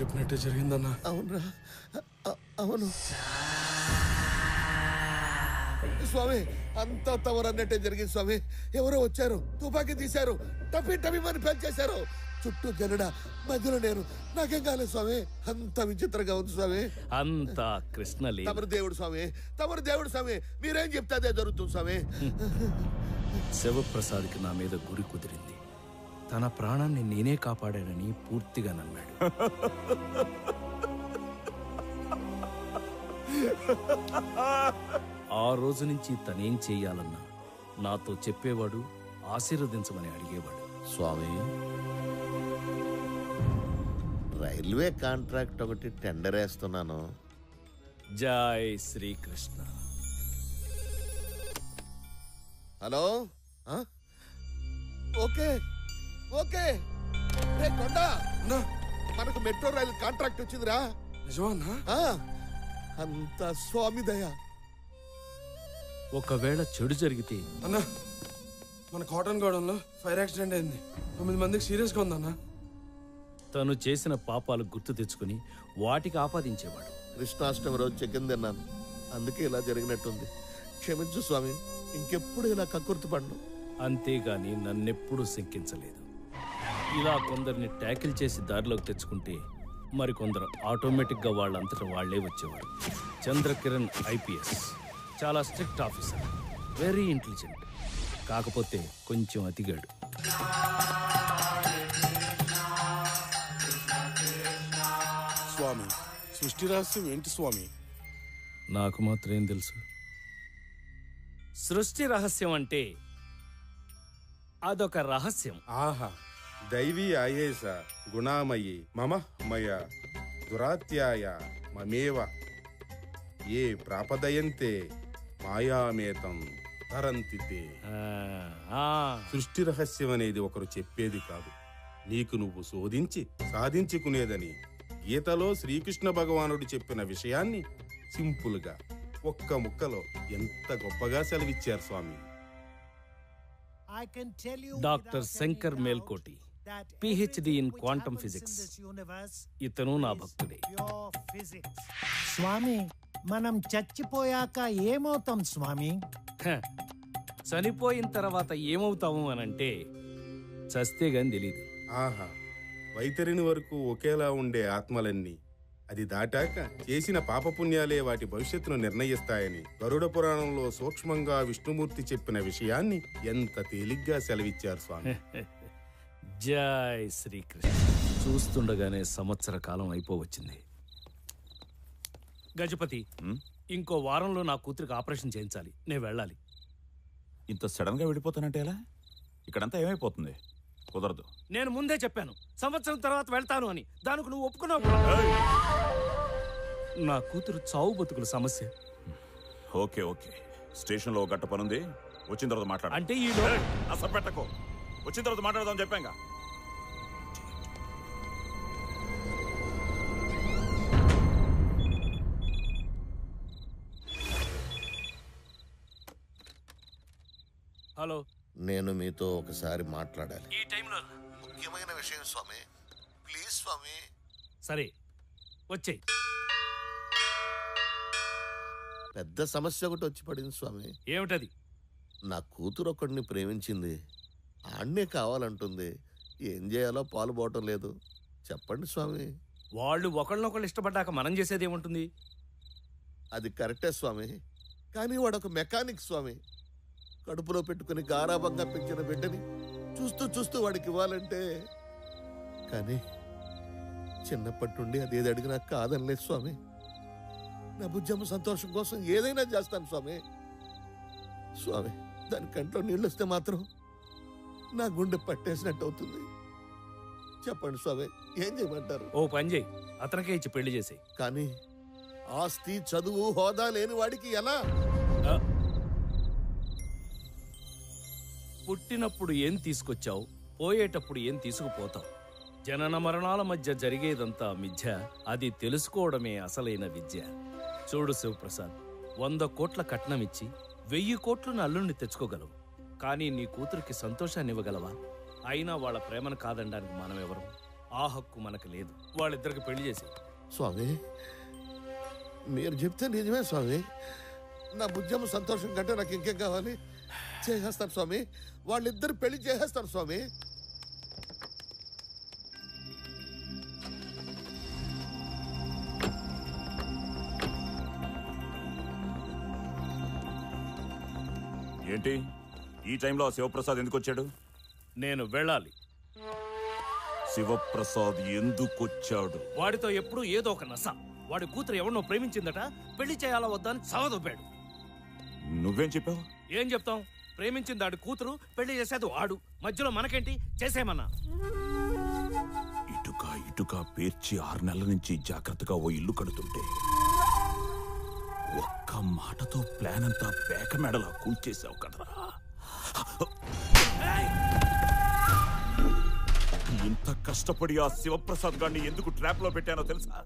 చెప్పినట్టే జరిగిందన్నా. అవునరా. అవును. స్వామి అంతా తవరన్నట్టే జరిగింది స్వామి. ఎవరో వచ్చారు తుపాకీ తీశారు టపి టపి మని పెంచేశారు చుట్టూ జనడ మధ్యలో నేను. నాకేం కాలేదు స్వామి అంత విచిత్రంగా ఉంది స్వామి. అంతా కృష్ణ తమరు దేవుడు స్వామి తమరు దేవుడు స్వామి. మీరేం చెప్తే అదే జరుగుతుంది స్వామి. శివప్రసాద్కి నా మీద గురి కుదిరింది. తన ప్రాణాన్ని నేనే కాపాడానని పూర్తిగా నమ్మాడు. ఆ రోజు నుంచి తనేం చెయ్యాలన్నా నాతో చెప్పేవాడు ఆశీర్వదించమని అడిగేవాడు. స్వామి రైల్వే కాంట్రాక్ట్ ఒకటి టెండర్ వేస్తున్నాను. జై శ్రీకృష్ణ. హలో? ఓకే. ఓకే. రే కొండ. అన్నా. మనకు మెట్రో రైలు కాంట్రాక్ట్ వచ్చిందిరా. నిజమా అన్నా? ఆ, అంత స్వామి దయ. ఒకవేళ చెడు జరిగితే? అన్నా మన కాటన్ గోడంలో ఫైర్ యాక్సిడెంట్ అయింది. తొమ్మిది మందికి సీరియస్గా ఉందన్నా. తను చేసిన పాపాలు గుర్తు తెచ్చుకుని వాటికి ఆపాదించేవాడు. కృష్ణాష్టమి రోజు చికెన్ తిన్నాను. అందుకే ఇలా జరిగినట్టుంది. క్షమించు స్వామి ఇంకెప్పుడు ఇలా కక్కుర్తి పడను. అంతేగాని నన్నెప్పుడూ శంకించలేదు. ఇలా కొందరిని ట్యాకిల్ చేసి దారిలోకి తెచ్చుకుంటే మరికొందరు ఆటోమేటిక్గా వాళ్ళంతటా వాళ్ళే వచ్చేవారు. చంద్రకిరణ్ ఐపీఎస్. చాలా స్ట్రిక్ట్ ఆఫీసర్. Very intelligent. కాకపోతే కొంచెం అతిగాడు. స్వామి సృష్టి రహస్యం ఏంటి స్వామి? నాకు మాత్రం ఏం తెలుసు. సృష్టి రహస్యం అంటే అదొక రహస్యం. ఆహా. దైవీ ఆయేష గుణామయి మమ మయ దురాత్యాయ మమేవ. ఏ ప్రాపదయంతే మాయామేతం తరంతితే సృష్టి రహస్యం అనేది ఒకరు చెప్పేది కాదు. నీకు నువ్వు శోధించి సాధించుకునేదని గీతలో శ్రీకృష్ణ భగవానుడు చెప్పిన విషయాన్ని సింపుల్గా ఒక్క ముక్కలో ఎంత గొప్పగా సెలవిచ్చారు స్వామి. Doctor Shankar Melkote. PhD in quantum physics ఇతను నా భక్తుడే. స్వామి మనం చచ్చిపోయాక ఏమవుతాం స్వామి? చనిపోయిన తర్వాత ఏమవుతాము అనంటే చస్తే గాని తెలీదు. ఆహా వైతరిని వరకు ఒకేలా ఉండే ఆత్మలన్నీ అది దాటాక చేసిన పాపపుణ్యాలే వాటి భవిష్యత్తును నిర్ణయిస్తాయని గరుడ పురాణంలో సూక్ష్మంగా విష్ణుమూర్తి చెప్పిన విషయాన్ని ఎంత తేలిగ్గా సెలవిచ్చారు స్వామి. జై శ్రీకృష్ణ. చూస్తుండగానే సంవత్సర కాలం అయిపోవచ్చింది. గజపతి ఇంకో వారంలో నా కూతురికి ఆపరేషన్ చేయించాలి. నేను వెళ్ళాలి. ఇంత సడన్గా వెళ్ళిపోతానంటే ఎలా? ఇక్కడంతా ఏమైపోతుంది? కుదరదు. నేను ముందే చెప్పాను. సంవత్సరం తర్వాత వెళ్తాను అని. దానికి నువ్వు ఒప్పుకున్నావు. నా కూతురు చావు బతుకుల సమస్య. Okay okay. స్టేషన్లో గట్ట పనుంది. వచ్చిన తర్వాత మాట్లాడు. అంటే ఈ అసలు పెట్టకు. వచ్చిన తర్వాత మాట్లాడదాం చెప్పాంగా. హలో. నేను మీతో ఒకసారి మాట్లాడాలి. ఈ టైంలో ముఖ్యమైన విషయం స్వామి. ప్లీజ్ స్వామి. సరే. వచ్చేయ్. పెద్ద సమస్య ఒకటి వచ్చి పడింది స్వామి. ఏమిటది? నా కూతురు ఒకడిని ప్రేమించింది. ఆడనే కావాలంటుంది. ఏం చేయాలో పాలు పోవటం లేదు. చెప్పండి స్వామి. వాళ్ళు ఒకళ్ళనొకళ్ళు ఇష్టపడ్డాక మనం చేసేది ఏముంటుంది అది కరెక్టే స్వామి. కానీ వాడు ఒక మెకానిక్ స్వామి. కడుపులో పెట్టుకుని గారాబంగా పెంచిన బిడ్డని చూస్తూ చూస్తూ వాడికి ఇవ్వాలంటే. కానీ చిన్నప్పటి నుండి అది ఏది అడిగినా కాదనలేదు స్వామి. నా బుజ్జమ్మ సంతోషం కోసం ఏదైనా చేస్తాను స్వామి. స్వామి దాని కంట్లో నీళ్ళు వస్తే మాత్రం నా గుండె పట్టేసినట్టు అవుతుంది చెప్పండి స్వామి ఏం చేయమంటారు? ఓ పని చేయి అతనికే ఇచ్చి పెళ్ళి చేసేయ్. కానీ ఆస్తి చదువు హోదా లేని వాడికి ఎలా. పుట్టినప్పుడు ఏం తీసుకొచ్చావు పోయేటప్పుడు ఏం తీసుకుపోతావు? జనన మరణాల మధ్య జరిగేదంతా మిథ్య అది తెలుసుకోవడమే అసలైన విద్య. చూడు శివప్రసాద్ వంద కోట్ల కట్నమిచ్చి వెయ్యి కోట్లు అల్లుణ్ణి తెచ్చుకోగలవు. కానీ నీ కూతురికి సంతోషాన్ని ఇవ్వగలవా అయినా వాళ్ళ ప్రేమను కాదనడానికి మనం ఎవరు ఆ హక్కు మనకు లేదు. వాళ్ళిద్దరికి పెళ్ళి చేసి. స్వామి మీరు చెప్తే నిజమే స్వామి. నా బుజ్జమ్మ సంతోషం కంటే నాకు ఇంకేం కావాలి? చేసేస్తాను స్వామి. వాళ్ళిద్దరు పెళ్ళి చేసేస్తారు స్వామి. ఏంటి? ఈ టైంలో ఆ శివప్రసాద్ ఎందుకు వచ్చాడు? నేను వెళ్ళాలి. శివప్రసాద్ ఎందుకు వచ్చాడు? వాడితో ఎప్పుడూ ఏదో ఒక నస. వాడి కూతురు ఎవరినో ప్రేమించిందట పెళ్ళి చేయాలా వద్దా అని నువ్వేం చెప్పావు? ఏం చెప్తాం? ప్రేమించింది ఆడి కూతురు పెళ్ళి చేసేది వాడు. మధ్యలో మనకేంటి? చేసేమన్నా ఇటుక ఇటుక పేర్చి ఆరు నెలల నుంచి జాగ్రత్తగా ఓ ఇల్లు కడుతుంటే ఒక్క మాటతో ప్లాన్ అంతా పేక మెడలా కూల్చేసావు కదరా. ఇంత కష్టపడి ఆ శివప్రసాద్ గారిని ఎందుకు ట్రాప్లో పెట్టానో తెలుసా?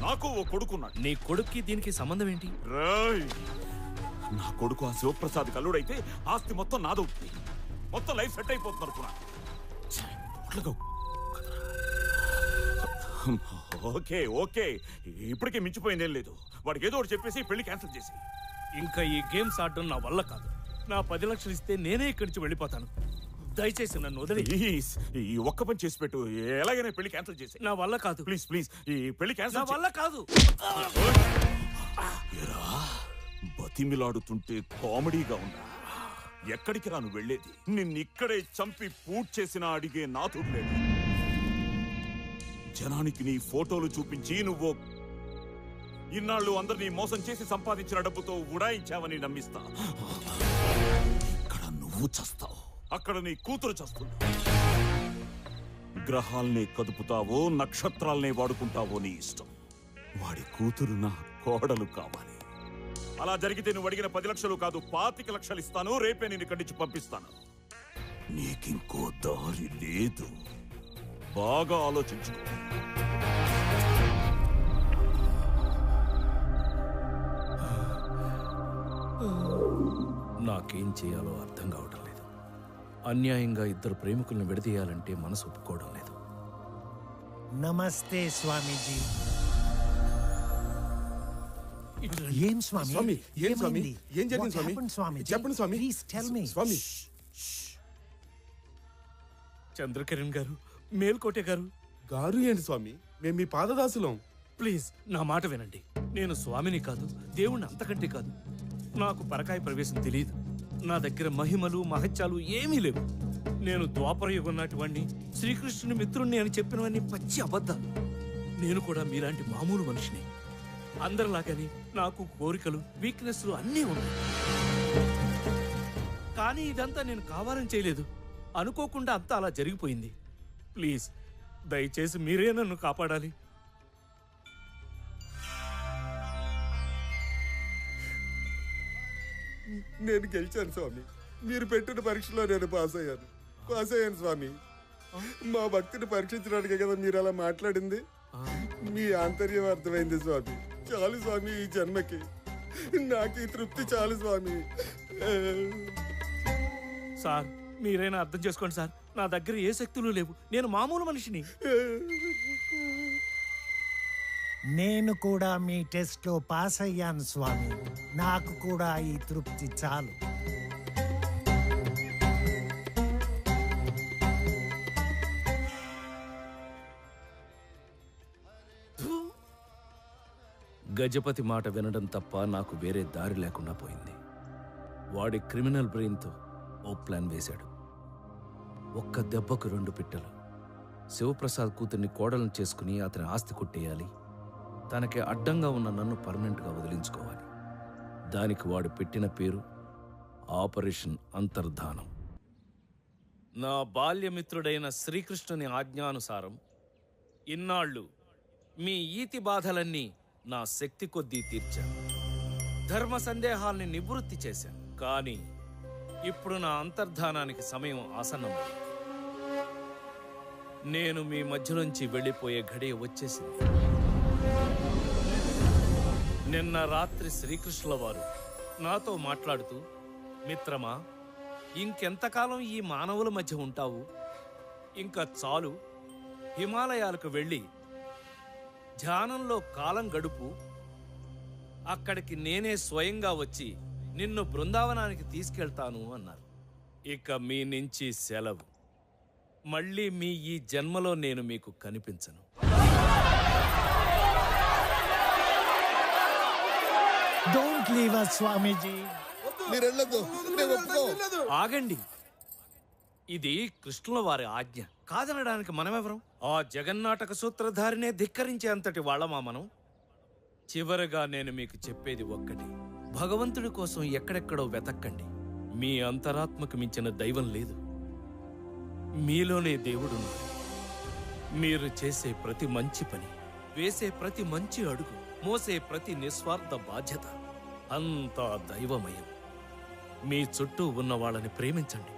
నాకు ఓ కొడుకున్నాడు. నీ కొడుక్కి దీనికి సంబంధం ఏంటి? రేయ్! నా కొడుకు ఆ శివప్రసాద్ కల్లుడైతే ఆస్తి మొత్తం నాదవుతుంది మొత్తం లైఫ్ సెట్ అయిపోతుంది అనుకున్నా. Okay okay. ఇప్పటికే మించిపోయిందేం లేదు. వాడికి ఏదో ఒకటి చెప్పేసి పెళ్ళి క్యాన్సిల్ చేసి ఇంకా ఈ గేమ్స్ ఆడడం నా వల్ల కాదు. నా పది లక్షలు ఇస్తే నేనే ఇక్కడి నుంచి వెళ్ళిపోతాను. దయచేసి నన్ను వదిలి. ప్లీజ్ ఈ ఒక్క పని చేసి పెట్టు. ఎలాగైనా పెళ్ళి క్యాన్సిల్ చేసి నా వల్ల కాదు. ప్లీజ్ ప్లీజ్ ఈ పెళ్ళి నా క్యాన్సిల్ వల్ల కాదు. బతిమిలాడుతుంటే కామెడీగా ఉందా ఎక్కడికి రాను వెళ్ళేది? నిన్నిక్కడే చంపి పూట్ చేసిన అడిగే నాథుడు జనానికి నీ ఫోటోలు చూపించి నువ్వు ఇన్నాళ్ళు అందరినీ మోసం చేసి సంపాదించిన డబ్బుతో ఉడాయించావని నమ్మిస్తా. నువ్వు చస్తావు. అక్కడ నీ కూతురు చస్తుంది. గ్రహాల్ని కదుపుతావో నక్షత్రాల్ని వాడుకుంటావో నీ ఇష్టం. వాడి కూతురు నా కోడలు కావాలి. అలా జరిగితే నువ్వు అడిగిన పది లక్షలు కాదు పాతిక లక్షలు ఇస్తాను రేపే నేను ఇక్కడి నుంచి పంపిస్తాను. నీకింకో దారి లేదు. బాగా ఆలోచించుకో నాకేం చేయాలో అర్థం కావడం లేదు. అన్యాయంగా ఇద్దరు ప్రేమికులను విడదీయాలంటే మనసు ఒప్పుకోవడం లేదు. నమస్తే స్వామీజీ. ఏం స్వామి? స్వామి ఏం స్వామి? ఏమైంది? ఏం జరిగింది What స్వామి? happened, స్వామీజీ? చెప్పండి స్వామి. Please tell me. స్వామి. చంద్రకిరణ్ గారు మేల్కోటే గారు. గారు ఏంటి స్వామి? మేము మీ పాదదాసులం. ప్లీజ్ నా మాట వినండి. నేను స్వామిని కాదు దేవుణ్ణి అంతకంటే కాదు. నాకు పరకాయ ప్రవేశం తెలియదు నా దగ్గర మహిమలు మహత్యాలు ఏమీ లేవు. నేను ద్వాపరయుగం వాణ్ణి శ్రీకృష్ణుని మిత్రుణ్ణి అని చెప్పినవన్నీ పచ్చి అబద్ధాలు. నేను కూడా మీలాంటి మామూలు మనిషిని. అందరిలాగానే నాకు కోరికలు వీక్నెస్లు అన్నీ ఉన్నాయి. కానీ ఇదంతా నేను కావాలని చేయలేదు. అనుకోకుండా అంతా అలా జరిగిపోయింది. ప్లీజ్ దయచేసి మీరే నన్ను కాపాడాలి. నేను గెలిచాను స్వామి. మీరు పెట్టిన పరీక్షలో నేను పాస్ అయ్యాను. పాస్ అయ్యాను స్వామి. మా భక్తిని పరీక్షించడానికే కదా మీరు అలా మాట్లాడింది? మీ ఆంతర్యం అర్థమైంది స్వామి. చాలు స్వామి ఈ జన్మకి. నాకు ఈ తృప్తి చాలు స్వామి. సార్ మీరైనా అర్థం చేసుకోండి సార్. నా దగ్గర ఏ శక్తులు లేవు. నేను మామూలు మనిషిని. నేను కూడా మీ టెస్ట్లో పాస్ అయ్యాను స్వామి. నాకు కూడా ఈ తృప్తి చాలు. గజపతి మాట వినడం తప్ప నాకు వేరే దారి లేకుండా పోయింది. వాడి క్రిమినల్ బ్రెయిన్తో ఓ ప్లాన్ వేశాడు. ఒక్క దెబ్బకు రెండు పిట్టలు. శివప్రసాద్ కూతుర్ని కోడలను చేసుకుని అతని ఆస్తి కొట్టేయాలి. తనకి అడ్డంగా ఉన్న నన్ను పర్మనెంట్గా వదిలించుకోవాలి. దానికి వాడు పెట్టిన పేరు ఆపరేషన్ అంతర్ధానం. నా బాల్యమిత్రుడైన శ్రీకృష్ణుని ఆజ్ఞానుసారం ఇన్నాళ్ళు మీ ఈతి బాధలన్నీ నా శక్తి కొద్దీ తీర్చాను. ధర్మ సందేహాల్ని నివృత్తి చేశాను. కానీ ఇప్పుడు నా అంతర్ధానానికి సమయం ఆసన్నమైంది. నేను మీ మధ్య నుంచి వెళ్ళిపోయే ఘడియ వచ్చేసింది. నిన్న రాత్రి శ్రీకృష్ణుల వారు నాతో మాట్లాడుతూ మిత్రమా ఇంకెంతకాలం ఈ మానవుల మధ్య ఉంటావు? ఇంకా చాలు హిమాలయాలకు వెళ్ళి ధ్యానంలో కాలం గడుపు అక్కడికి నేనే స్వయంగా వచ్చి నిన్ను బృందావనానికి తీసుకెళ్తాను అన్నారు. ఇక మీ నుంచి సెలవు. మళ్ళీ మీ ఈ జన్మలో నేను మీకు కనిపించను. డోంట్ లీవ్ అస్ స్వామీజీ మీరు వెళ్ళొద్దు నేను ఒప్పుకో. ఆగండి. ఇది కృష్ణుల వారి ఆజ్ఞ. కాదనడానికి మనమెవరం? ఆ జగన్నాటక సూత్రధారినే ధిక్కరించే అంతటి వాళ్ళమా మనం? చివరగా నేను మీకు చెప్పేది ఒక్కటి. భగవంతుడి కోసం ఎక్కడెక్కడో వెతక్కండి. మీ అంతరాత్మకు మించిన దైవం లేదు. మీలోనే దేవుడున్నాడు. మీరు చేసే ప్రతి మంచి పని వేసే ప్రతి మంచి అడుగు మోసే ప్రతి నిస్వార్థ బాధ్యత. అంతా దైవమయం. మీ చుట్టూ ఉన్న వాళ్ళని ప్రేమించండి.